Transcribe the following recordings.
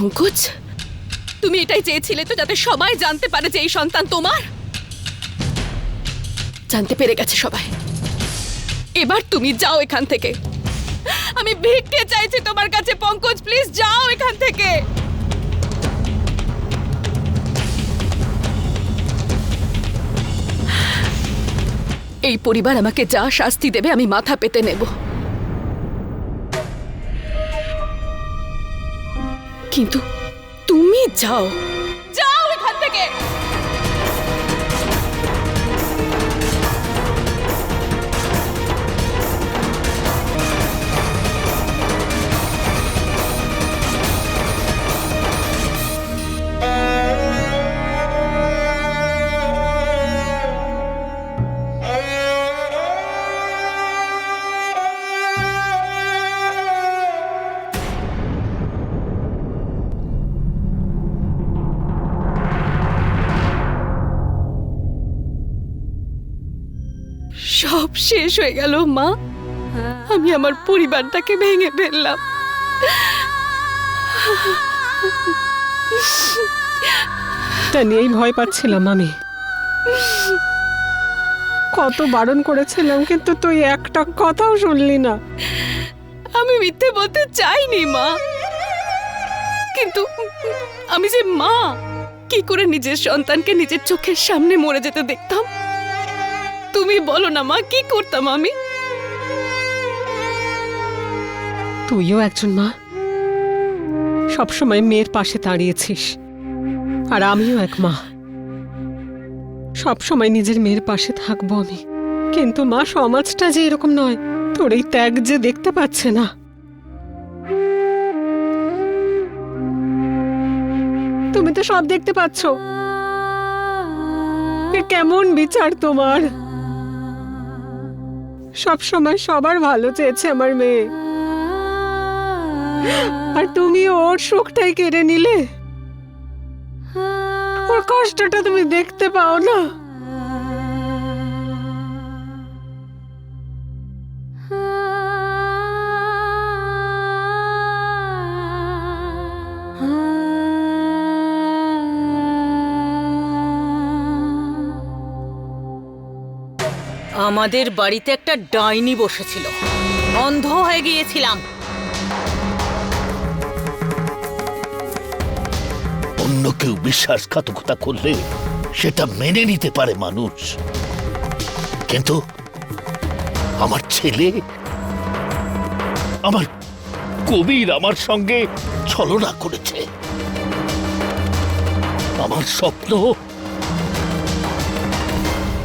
পঙ্কজ তুমি এটাই চেয়েছিলে তো যাতে সবাই জানতে পারে যে এই সন্তান তোমার? জানতে পেরে গেছে সবাই। এবার তুমি যাও এখান থেকে। আমি ভিক্ষে চাইছি তোমার কাছে, পঙ্কজ, প্লিজ যাও এখান থেকে। এই পরিবার আমাকে যা শাস্তি দেবে, আমি মাথা পেতে নেব। কিন্তু তুমি যাও। যাও এখান থেকে। সব শেষ হয়ে গেল মা। আমি আমার পরিবারটাকে ভেঙে ফেললাম। তা নিয়েই ভয় পাচ্ছিলাম আমি। কত বারণ করেছিলাম কিন্তু তুই একটা কথাও শুনলি না। আমি মিথ্যে বলতে চাইনি মা। কিন্তু আমি যে মা কি করে নিজের সন্তানকে নিজের চোখের সামনে মরে যেতে দেখতাম? তুমি বলো না মা, কি করতাম আমি? তুইও একজন মা। সবসময় মেয়ের পাশে দাঁড়িয়েছিস, আর আমিও এক মা। সবসময় নিজের মেয়ের পাশে থাকব আমি। কিন্তু মা, সমাজটা যে এরকম নয়, তোর এই ত্যাগ যে দেখতে পাচ্ছে না। তুমি তো সব দেখতে পাচ্ছ। কেমন বিচার তোমার? সব সময় সবার ভালো চেয়েছে আমার মেয়ে। আর তুমি ওর সুখটাই কেড়ে নিলে। ওর কষ্টটা তুমি দেখতে পাও না। আমাদের বাড়িতে একটা ডাইনি বসেছিল। অন্ধ হয়ে গিয়েছিলাম। অন্য কেউ বিশ্বাসঘাতকতা করলে সেটা মেনে নিতে পারে মানুষ। কিন্তু আমার ছেলে, আমার কবির আমার সঙ্গে ছলনা করেছে। আমার স্বপ্ন,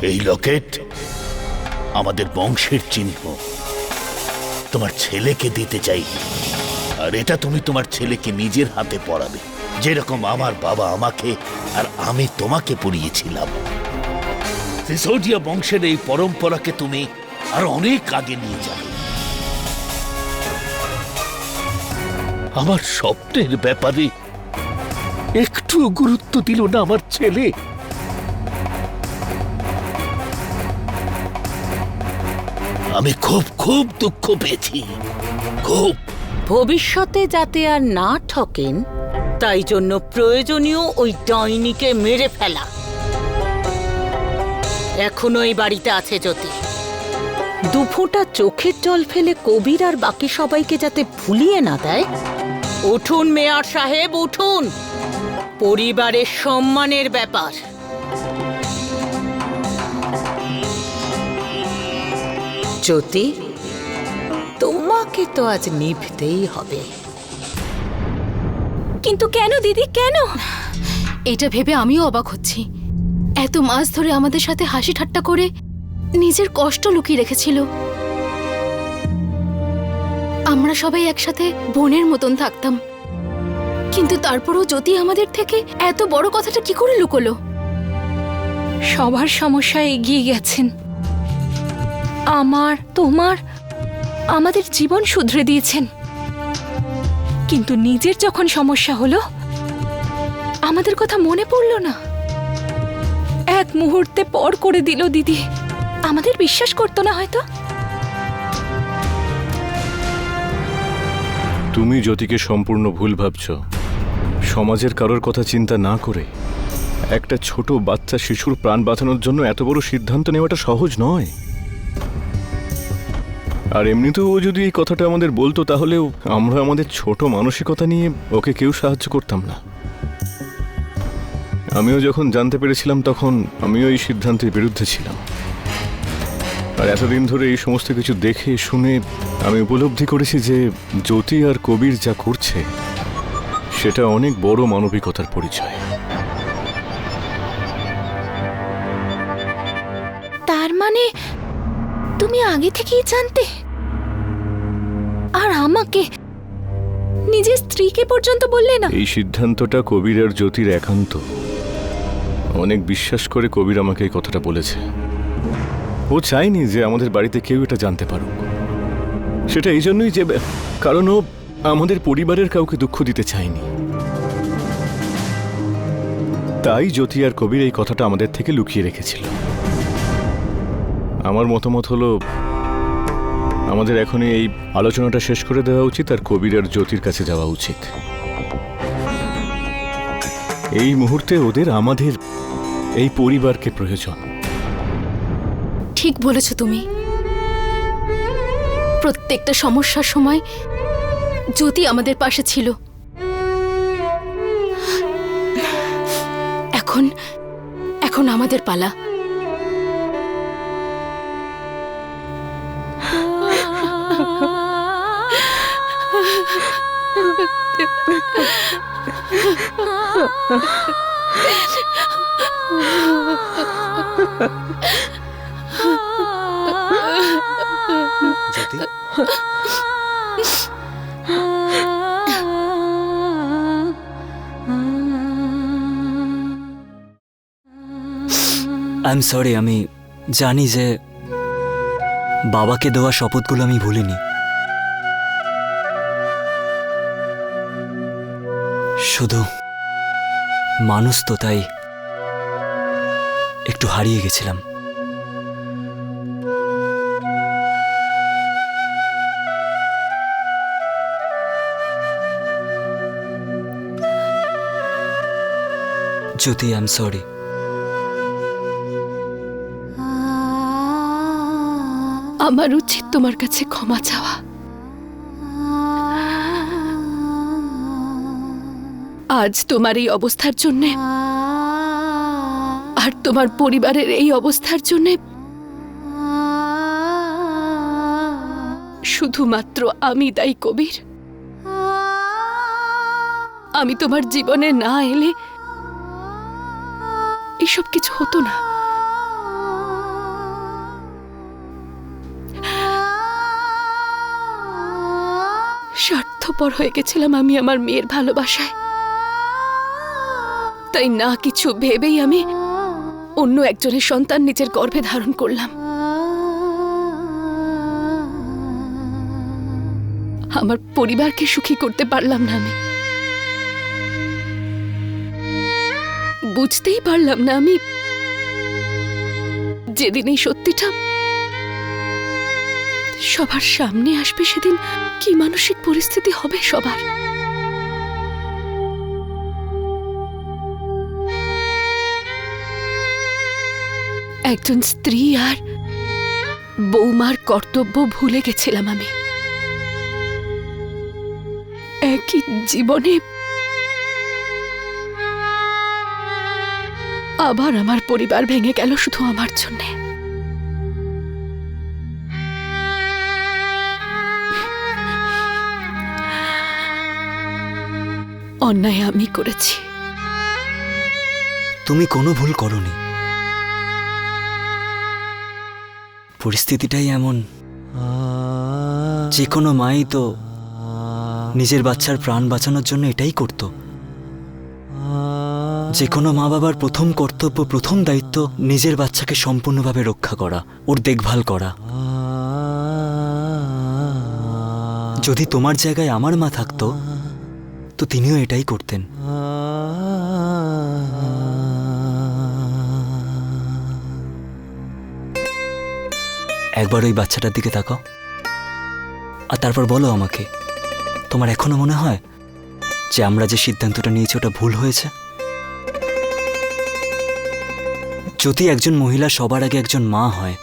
এই লকেট আমাদের বংশের চিহ্ন। তোমার ছেলেকে দিতে চাই। আর এটা তুমি তোমার ছেলেকে নিজের হাতে পড়াবে যেরকম আমার বাবা আমাকে আর আমি তোমাকে পড়িয়েছিলাম সিসোডিয়া বংশের এই পরম্পরাকে তুমি আর অনেক আগে নিয়ে যাবে। আমার স্বপ্নের ব্যাপারে একটু গুরুত্ব দিল না আমার ছেলে। আমি খুব খুব দুঃখ পেয়েছি। খুব। ভবিষ্যতে যাতে আর না ঠকেন, তাই জন্য প্রয়োজনীয় ওই ডাইনিকে মেরে ফেলা। এখনও এই বাড়িতে আছে জ্যোতি। দুফোঁটা চোখের জল ফেলে কবির আর বাকি সবাইকে যাতে ভুলিয়ে না দেয়, উঠুন মেয়ার সাহেব, উঠুন! পরিবারের সম্মানের ব্যাপার। জ্যোতি তোমাকে তো আজ নিভতেই হবে। কিন্তু কেন দিদি কেন? এটা ভেবে আমিও অবাক হচ্ছি। এত মাস ধরে আমাদের সাথে হাসি ঠাট্টা করে নিজের কষ্ট লুকিয়ে রেখেছিল। আমরা সবাই একসাথে বোনের মতন থাকতাম। কিন্তু তারপরও যদি আমাদের থেকে এত বড় কথাটা কি করে লুকোলো? সবার সমস্যা এগিয়ে গেছেন। আমার, তোমার, আমাদের জীবন শুধরে দিয়েছেন। কিন্তু নিজের যখন সমস্যা হলো, আমাদের কথা মনে পড়ল না। এক মুহূর্তে পর করে দিল দিদি। আমাদের বিশ্বাস করতো না হয়তো। তুমি জ্যোতিকে সম্পূর্ণ ভুল ভাবছ। সমাজের কারোর কথা চিন্তা না করে একটা ছোট বাচ্চা শিশুর প্রাণ বাঁচানোর জন্য এত বড় সিদ্ধান্ত নেওয়াটা সহজ নয়। আর এমনিতেও ও যদি এই কথাটা আমাদের বলতো, তাহলেও আমরা আমাদের ছোট মানসিকতা নিয়ে ওকে কেউ সাহায্য করতাম না। আমিও যখন জানতে পেরেছিলাম, তখন আমিও এই সিদ্ধান্তের বিরুদ্ধে ছিলাম। আর এতদিন ধরে এই সমস্ত কিছু দেখে, শুনে আমি উপলব্ধি করেছি যে জ্যোতি আর কবির যা করছে, সেটা অনেক বড় মানবিকতার পরিচয়। তার মানে তুমি আগে থেকেই জানতে আর আমাকে? নিজের স্ত্রীকে পর্যন্ত বললে না? এই সিদ্ধান্তটা কবির আর জ্যোতির একান্ত। অনেক বিশ্বাস করে কবির আমাকে এই কথাটা বলেছে। ও চায়নি যে আমাদের বাড়িতে কেউ এটা জানতে পারুক। সেটা এই জন্যই যে, কারণ ও আমাদের পরিবারের কাউকে দুঃখ দিতে চায়নি। তাই জ্যোতি আর কবির এই কথাটা আমাদের থেকে লুকিয়ে রেখেছিল। আমার মতামত হলো আমাদের এখনই এই আলোচনাটা শেষ করে দেওয়া উচিত আর কবির আর জ্যোতির কাছে যাওয়া উচিত। এই মুহূর্তে ওদের আমাদের এই পরিবারকে প্রয়োজন। ঠিক বলেছ তুমি। প্রত্যেকটা সমস্যার সময় জ্যোতি আমাদের পাশে ছিল। এখন এখন আমাদের পালা। আই এম সরি আমি জানি যে বাবাকে দেওয়া শপথগুলো আমি ভুলিনি। শুধু মানুষ তো তাই একটু হারিয়ে গেছিলাম। জ্যোতি আই এম সরি আমার উচিত তোমার কাছে ক্ষমা চাওয়া। আজ তোমার এই অবস্থার জন্যে আর তোমার পরিবারের এই অবস্থার জন্যে শুধুমাত্র আমি দায়ী কবির। আমি তোমার জীবনে না এলে এসব কিছু হতো না। স্বার্থপর হয়ে গেছিলাম আমি আমার মেয়ের ভালোবাসায়। তাই না কিছু ভেবেই আমি অন্য একজনের সন্তান নিজের গর্ভে ধারণ করলাম। আমার পরিবারকে সুখী করতে পারলাম না আমি। বুঝতেই পারলাম না আমি যেদিন এই সত্যিটা সবার সামনে আসবে সেদিন কি মানসিক পরিস্থিতি হবে সবার। একজন স্ত্রী আর বৌমার কর্তব্য ভুলে গেছিলাম আমি। একই জীবনে আবার আমার পরিবার ভেঙে গেল শুধু আমার জন্যে। অন্যায় আমি করেছি। তুমি কোনো ভুল করনি। পরিস্থিতিটাই এমন। যে কোনো মাই তো নিজের বাচ্চার প্রাণ বাঁচানোর জন্য এটাই করত। যে কোনো মা বাবার প্রথম কর্তব্য, প্রথম দায়িত্ব নিজের বাচ্চাকে সম্পূর্ণভাবে রক্ষা করা, ওর দেখভাল করা। যদি তোমার জায়গায় আমার মা থাকতো, তো তিনিও এটাই করতেন। একবার ওই বাচ্চাটার দিকে তাকাও। আর তারপর বলো আমাকে, তোমার এখনও মনে হয় যে আমরা যে সিদ্ধান্তটা নিয়েছি ওটা ভুল হয়েছে? যদি একজন মহিলা সবার আগে একজন মা হয়,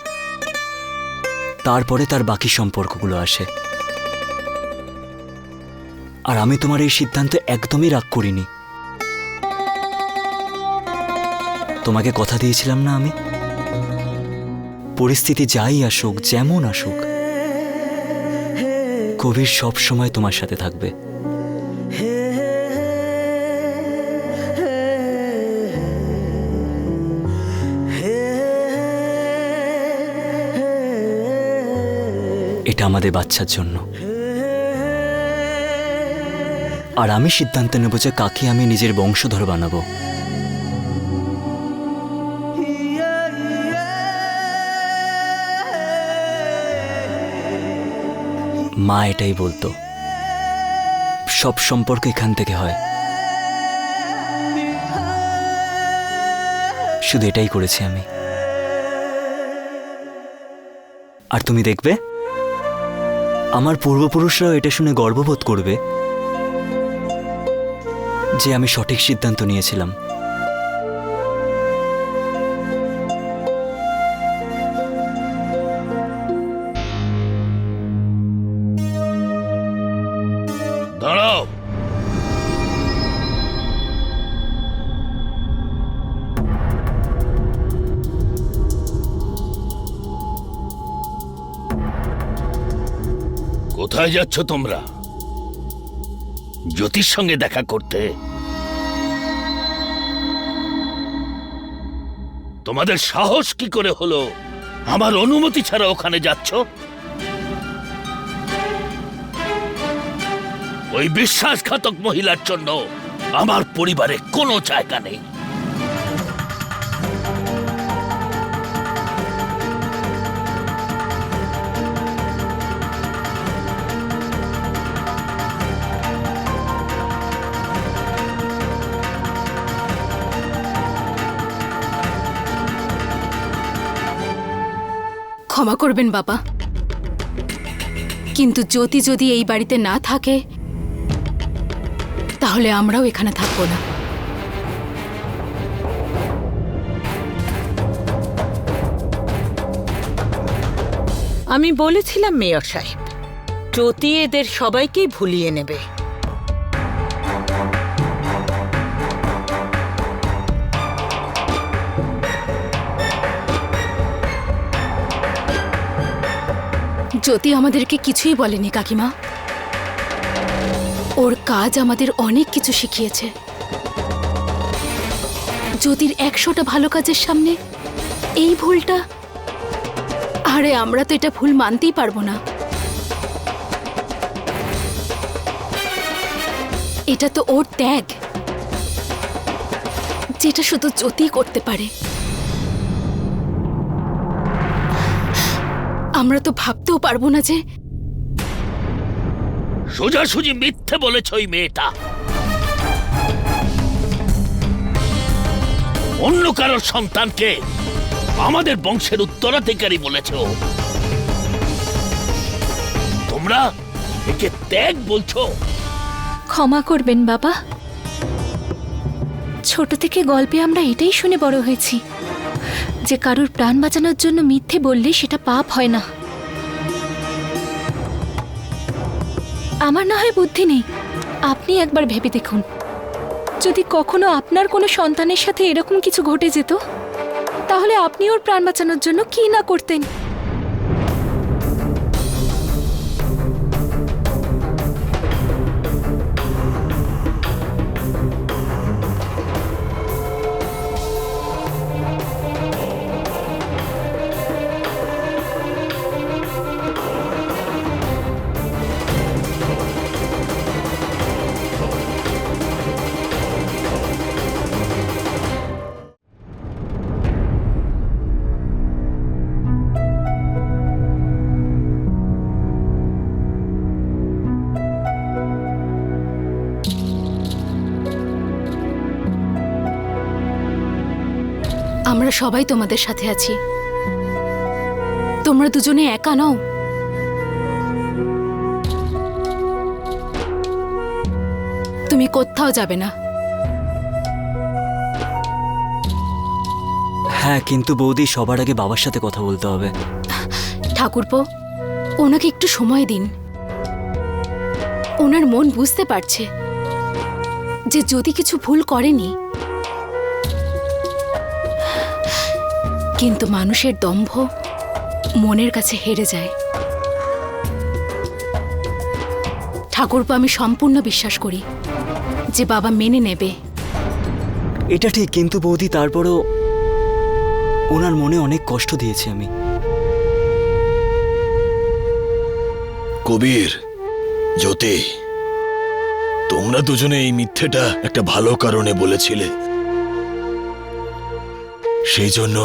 তারপরে তার বাকি সম্পর্কগুলো আসে। আর আমি তোমার এই সিদ্ধান্তে একদমই রাগ করিনি। তোমাকে কথা দিয়েছিলাম না আমি? পরিস্থিতি যাই আসুক, যেমন আসুক, কবির সব সময় তোমার সাথে থাকবে। এটা আমাদের বাচ্চার জন্য। আর আমি সিদ্ধান্ত নেব যে কাকে আমি নিজের বংশধর বানাবো। মা এটাই বলতো। সব সম্পর্ক এখান থেকে হয়। শুধু এটাই করেছি আমি। আর তুমি দেখবে, আমার পূর্বপুরুষরাও এটা শুনে গর্ববোধ করবে যে আমি সঠিক সিদ্ধান্ত নিয়েছিলাম। কোথায় যাচ্ছ তোমরা? জ্যোতির সঙ্গে দেখা করতে। তোমাদের সাহস কি করে হলো? আমার অনুমতি ছাড়া ওখানে যাচ্ছ? ওই বিশ্বাসঘাতক মহিলার জন্য আমার পরিবারে কোনো জায়গা নেই। ক্ষমা করবেন, বাবা। কিন্তু জ্যোতি যদি এই বাড়িতে না থাকে, তাহলে আমরাও এখানে থাকব না। আমি বলেছিলাম, মেয়র সাহেব, জ্যোতি এদের সবাইকেই ভুলিয়ে নেবে। জ্যোতি আমাদেরকে কিছুই বলেনি কাকিমা, ওর কাজ আমাদের অনেক কিছু শিখিয়েছে। জ্যোতির একশোটা ভালো কাজের সামনে এই ভুলটা, আরে আমরা তো এটা ভুল মানতেই পারব না। এটা তো ওর ত্যাগ, যেটা শুধু জ্যোতি করতে পারে। আমরা তো ভাবতেও পারব না যে সোজাসুজি মিথ্যে বলেছ ওই মেয়েটা। অন্য কারোর সন্তানকে আমাদের বংশের উত্তরাধিকারী বলেছ। তোমরা একে ত্যাগ বলছো। ক্ষমা করবেন বাবা। ছোট থেকে গল্পে আমরা এটাই শুনে বড় হয়েছি। যে কারুর প্রাণ বাঁচানোর জন্য মিথ্যে বললে সেটা পাপ হয় না। আমার না হয় বুদ্ধি নেই। আপনি একবার ভেবে দেখুন। যদি কখনো আপনার কোনো সন্তানের সাথে এরকম কিছু ঘটে যেত, তাহলে আপনি ওর প্রাণ বাঁচানোর জন্য কি না করতেন? আমরা সবাই তোমাদের সাথে আছি। তোমরা দুজনে একা নও। তুমি কোথাও যাবে না। হ্যাঁ কিন্তু বৌদি সবার আগে বাবার সাথে কথা বলতে হবে। ঠাকুরপো ওনাকে একটু সময় দিন। ওনার মন বুঝতে পারছে যে যদি কিছু ভুল করেনি কিন্তু মানুষের দম্ভ মনের কাছে হেরে যায়। ঠাকুরপো আমি সম্পূর্ণ বিশ্বাস করি যে বাবা মেনে নেবে। এটা ঠিক কিন্তু বৌদি তারপরও ওনার মনে অনেক কষ্ট দিয়েছি আমি। কবির জ্যোতি তোমরা দুজনে এই মিথ্যেটা একটা ভালো কারণে বলেছিলে। সেই জন্য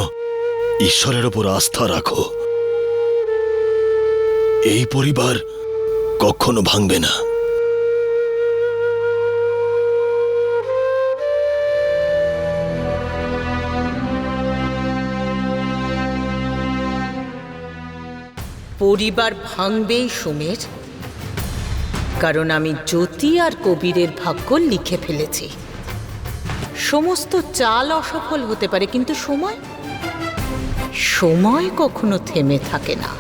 ঈশ্বরের ওপর আস্থা রাখো। এই পরিবার কখনো ভাঙবে না। পরিবার ভাঙবেই সুমের, কারণ আমি জ্যোতি আর কবিরের ভাগ্য লিখে ফেলেছি। সমস্ত চাল অসফল হতে পারে, কিন্তু সময় সময় কখনো থেমে থাকে না।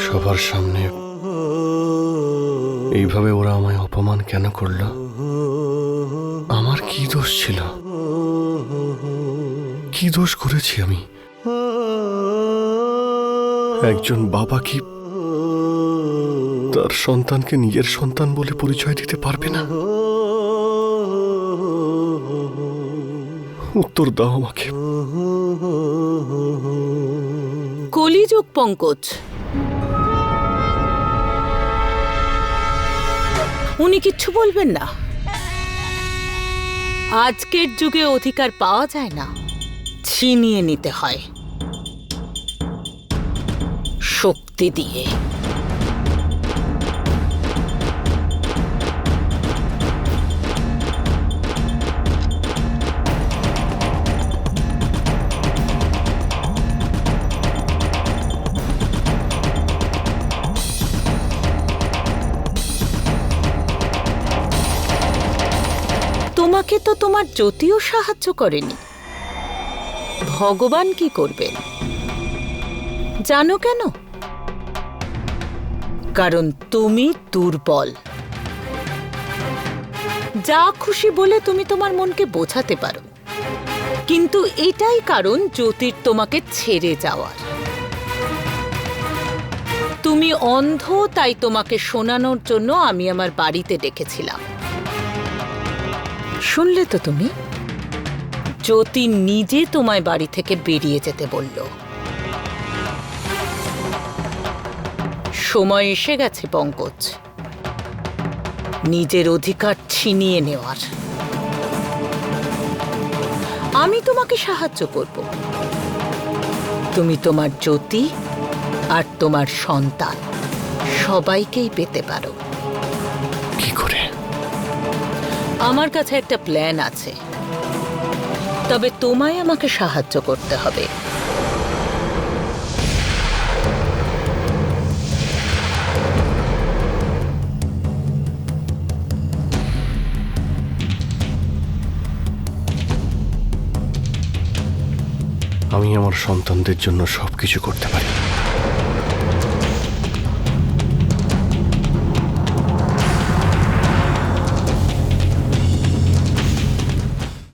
সবার সামনে এইভাবে ওরা আমায় অপমান কেন করল? আমার কি দোষ ছিল? কি দোষ করেছি আমি? একজন বাবা কি তার সন্তানকে নিজের সন্তান বলে পরিচয় দিতে পারবে না? উত্তর দাও আমাকে। কলিযুগ পঙ্কজ। উনি কিচ্ছু বলবেন না। আজকের যুগে অধিকার পাওয়া যায় না। ছিনিয়ে নিতে হয়। শক্তি দিয়ে। তোমার জ্যোতিও সাহায্য করেনি। ভগবান কি করবেন? জানো কেন? কারণ তুমি দুর্বল। যা খুশি বলে তুমি তোমার মনকে বোঝাতে পারো। কিন্তু এটাই কারণ জ্যোতির তোমাকে ছেড়ে যাওয়ার। তুমি অন্ধ, তাই তোমাকে শোনানোর জন্য আমি আমার বাড়িতে ডেকেছিলাম। শুনলে তো তুমি? জ্যোতি নিজে তোমায় বাড়ি থেকে বেরিয়ে যেতে বলল। সময় এসে গেছে পঙ্কজ। নিজের অধিকার ছিনিয়ে নেওয়ার। আমি তোমাকে সাহায্য করব। তুমি তোমার জ্যোতি আর তোমার সন্তান সবাইকেই পেতে পারো। কি করে? আমার কাছে একটা প্ল্যান আছে। তবে তোমায় আমাকে সাহায্য করতে হবে। আমি আমার সন্তানদের জন্য সবকিছু করতে পারি।